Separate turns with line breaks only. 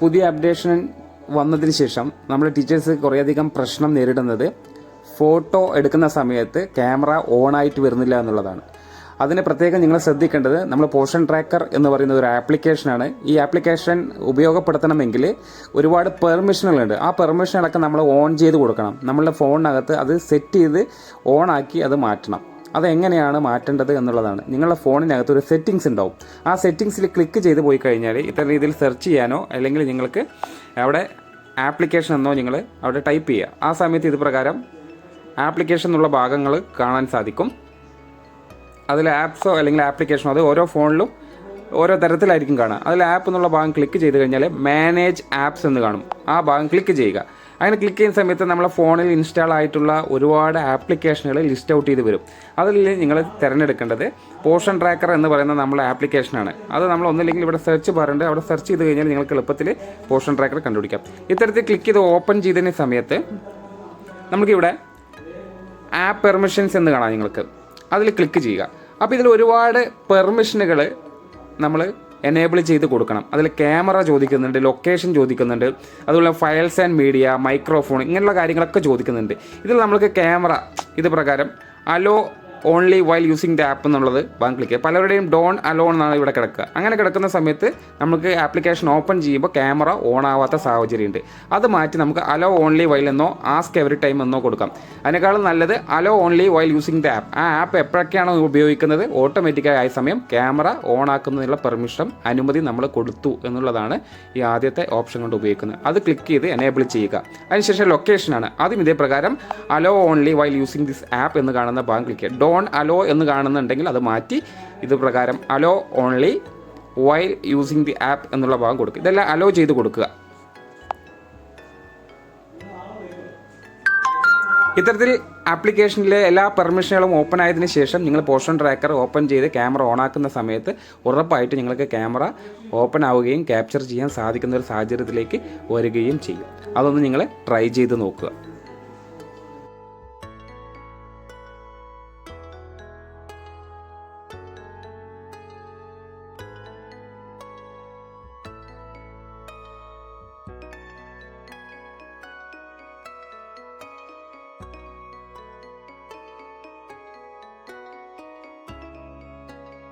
പുതിയ അപ്ഡേഷൻ വന്നതിന് ശേഷം നമ്മൾ ടീച്ചേഴ്സ് കുറേയധികം പ്രശ്നം നേരിടുന്നത് ഫോട്ടോ എടുക്കുന്ന സമയത്ത് ക്യാമറ ഓൺ ആയിട്ട് വരുന്നില്ല എന്നുള്ളതാണ്. അതിന് പ്രത്യേകം നിങ്ങൾ ശ്രദ്ധിക്കേണ്ടത് നമ്മൾ പോഷൻ ട്രാക്കർ എന്ന് പറയുന്ന ഒരു ആപ്ലിക്കേഷനാണ് ഈ ആപ്ലിക്കേഷൻ ഉപയോഗപ്പെടുത്തണമെങ്കിൽ ഒരുപാട് പെർമിഷനുകളുണ്ട് ആ പെർമിഷനുകളൊക്കെ നമ്മൾ ഓൺ ചെയ്ത് കൊടുക്കണം. നമ്മളുടെ ഫോണിനകത്ത് അത് സെറ്റ് ചെയ്ത് ഓൺ ആക്കി അത് മാറ്റണം. അതെങ്ങനെയാണ് മാറ്റേണ്ടത് എന്നുള്ളതാണ്. നിങ്ങളുടെ ഫോണിനകത്ത് ഒരു സെറ്റിങ്സ് ഉണ്ടാവും. ആ സെറ്റിങ്സിൽ ക്ലിക്ക് ചെയ്ത് പോയി കഴിഞ്ഞാൽ ഇത്തരം രീതിയിൽ സെർച്ച് ചെയ്യാനോ അല്ലെങ്കിൽ നിങ്ങൾക്ക് അവിടെ ആപ്ലിക്കേഷൻ എന്നോ നിങ്ങൾ അവിടെ ടൈപ്പ് ചെയ്യുക. ആ സമയത്ത് ഇത് പ്രകാരം ആപ്ലിക്കേഷൻ എന്നുള്ള ഭാഗങ്ങൾ കാണാൻ സാധിക്കും. അതിൽ ആപ്സോ അല്ലെങ്കിൽ ആപ്ലിക്കേഷനോ അത് ഓരോ ഫോണിലും ഓരോ തരത്തിലായിരിക്കും കാണുക. അതിൽ ആപ്പ് എന്നുള്ള ഭാഗം ക്ലിക്ക് ചെയ്ത് കഴിഞ്ഞാൽ മാനേജ് ആപ്സ് എന്ന് കാണും. ആ ഭാഗം ക്ലിക്ക് ചെയ്യുക. അങ്ങനെ ക്ലിക്ക് ചെയ്യുന്ന സമയത്ത് നമ്മളെ ഫോണിൽ ഇൻസ്റ്റാൾ ആയിട്ടുള്ള ഒരുപാട് ആപ്ലിക്കേഷനുകൾ ലിസ്റ്റ് ഔട്ട് ചെയ്ത് വരും. അതിൽ നിങ്ങൾ തിരഞ്ഞെടുക്കേണ്ടത് പോഷൻ ട്രാക്കർ എന്ന് പറയുന്ന നമ്മളെ ആപ്ലിക്കേഷനാണ് അത് നമ്മൾ ഒന്നില്ലെങ്കിൽ ഇവിടെ സെർച്ച് ബാറുണ്ട്. അവിടെ സെർച്ച് ചെയ്ത് കഴിഞ്ഞാൽ നിങ്ങൾക്ക് എളുപ്പത്തിൽ പോഷൻ ട്രാക്കർ കണ്ടുപിടിക്കാം. ഇത്തരത്തിൽ ക്ലിക്ക് ചെയ്ത് ഓപ്പൺ ചെയ്തതിന് സമയത്ത് നമുക്കിവിടെ ആപ്പ് പെർമിഷൻസ് എന്ന് കാണാം നിങ്ങൾക്ക്. അതിൽ ക്ലിക്ക് ചെയ്യുക. അപ്പോൾ ഇതിൽ ഒരുപാട് പെർമിഷനുകൾ നമ്മൾ എനേബിൾ ചെയ്ത് കൊടുക്കണം. അതിൽ ക്യാമറ ചോദിക്കുന്നുണ്ട് ലൊക്കേഷൻ ചോദിക്കുന്നുണ്ട് അതുപോലെ ഫയൽസ് ആൻഡ് മീഡിയ മൈക്രോഫോൺ ഇങ്ങനെയുള്ള കാര്യങ്ങളൊക്കെ ചോദിക്കുന്നുണ്ട്. ഇതിൽ നമ്മൾക്ക് ക്യാമറ ഇത് പ്രകാരം allow only while using the app എന്നുള്ളത് ബാങ്ക് ക്ലിക്ക് പലരുടെയും ഡോൺ അലോൺ എന്നാണ് ഇവിടെ കിടക്കുക. അങ്ങനെ കിടക്കുന്ന സമയത്ത് നമുക്ക് ആപ്ലിക്കേഷൻ ഓപ്പൺ ചെയ്യുമ്പോൾ ക്യാമറ ഓൺ ആവാത്ത സാഹചര്യമുണ്ട്. അത് മാറ്റി നമുക്ക് അലോ ഓൺലി വൈൽ എന്നോ ആസ്ക് എവറി ടൈം എന്നോ കൊടുക്കാം. അതിനേക്കാളും നല്ലത് allow only while using the app ആ ആപ്പ് എപ്പോഴൊക്കെയാണോ ഉപയോഗിക്കുന്നത്? ഓട്ടോമാറ്റിക്കായി ആയ സമയം ക്യാമറ ഓൺ ആക്കുന്നതിനുള്ള പെർമിഷൻ അനുമതി നമ്മൾ കൊടുത്തു എന്നുള്ളതാണ് ഈ ആദ്യത്തെ ഓപ്ഷൻ കൊണ്ട് ഉപയോഗിക്കുന്നത്. അത് ക്ലിക്ക് ചെയ്ത് എനേബിൾ ചെയ്യുക. അതിനുശേഷം ലൊക്കേഷനാണ് അതും ഇതേ പ്രകാരം allow only while using this app എന്ന് കാണുന്ന ഭാഗം ക്ലിക്ക് ചെയ്യുക. ഡോൺ അലോ എന്ന് കാണുന്നുണ്ടെങ്കിൽ അത് മാറ്റി ഇത് പ്രകാരം allow only while using the app എന്നുള്ള ഭാഗം കൊടുക്കുക. ഇതെല്ലാം അലോ ചെയ്ത് കൊടുക്കുക. ഇത്തരത്തിൽ ആപ്ലിക്കേഷനിലെ എല്ലാ പെർമിഷനുകളും ഓപ്പൺ ആയതിനു ശേഷം നിങ്ങൾ പോഷൻ ട്രാക്കർ ഓപ്പൺ ചെയ്ത് ക്യാമറ ഓൺ ആക്കുന്ന സമയത്ത് ഉറപ്പായിട്ട് നിങ്ങൾക്ക് ക്യാമറ ഓപ്പൺ ആവുകയും ക്യാപ്ചർ ചെയ്യാൻ സാധിക്കുന്ന ഒരു സാഹചര്യത്തിലേക്ക് വരികയും ചെയ്യും. അതൊന്ന് നിങ്ങൾ ട്രൈ ചെയ്ത് നോക്കുക.